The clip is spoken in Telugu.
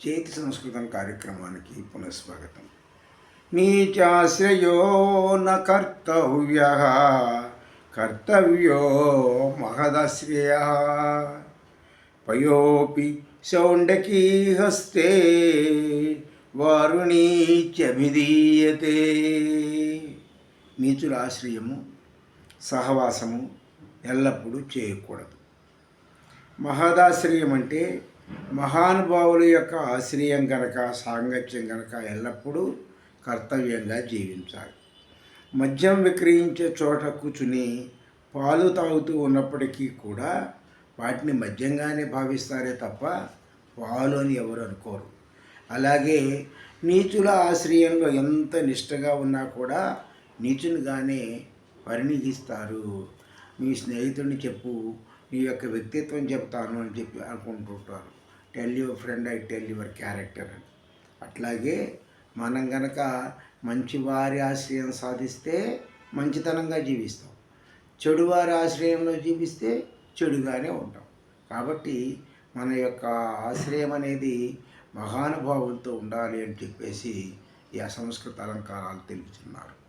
చేతి సంస్కృతం కార్యక్రమానికి పునఃస్వాగతం నీచాశ్రయో న కర్తవ్య కర్తవ్యో మహదాశ్రయ పయోపి శౌండకీ హస్తే వారుణీత్యభిధీయతే నీచుల ఆశ్రయము సహవాసము ఎల్లప్పుడూ చేయకూడదు। మహదాశ్రయం అంటే మహానుభావుల యొక్క ఆశ్రయం కనుక సాంగత్యం కనుక ఎల్లప్పుడూ కర్తవ్యంగా జీవించాలి. మద్యం విక్రయించే చోట కూర్చుని పాలు తాగుతూ ఉన్నప్పటికీ కూడా వాటిని మద్యంగానే భావిస్తారే తప్ప పాలు అని ఎవరు అనుకోరు. అలాగే నీచుల ఆశ్రయంలో ఎంత నిష్టగా ఉన్నా కూడా నీచునిగానే పరిణిగిస్తారు మీ స్నేహితుడిని చెప్పు నీ యొక్క వ్యక్తిత్వం చెప్తాను అని చెప్పి అనుకుంటుంటారు. Tell your friend I tell your character అని అట్లాగే మనం గనక మంచివారి ఆశ్రయం సాధిస్తే మంచితనంగా జీవిస్తాం. చెడువారి ఆశ్రయంలో జీవిస్తే చెడుగానే ఉంటాం. కాబట్టి మన యొక్క ఆశ్రయం అనేది మహానుభావులతో ఉండాలి అని చెప్పేసి ఈ అసంస్కృత అలంకారాలు తెలుపుతున్నారు.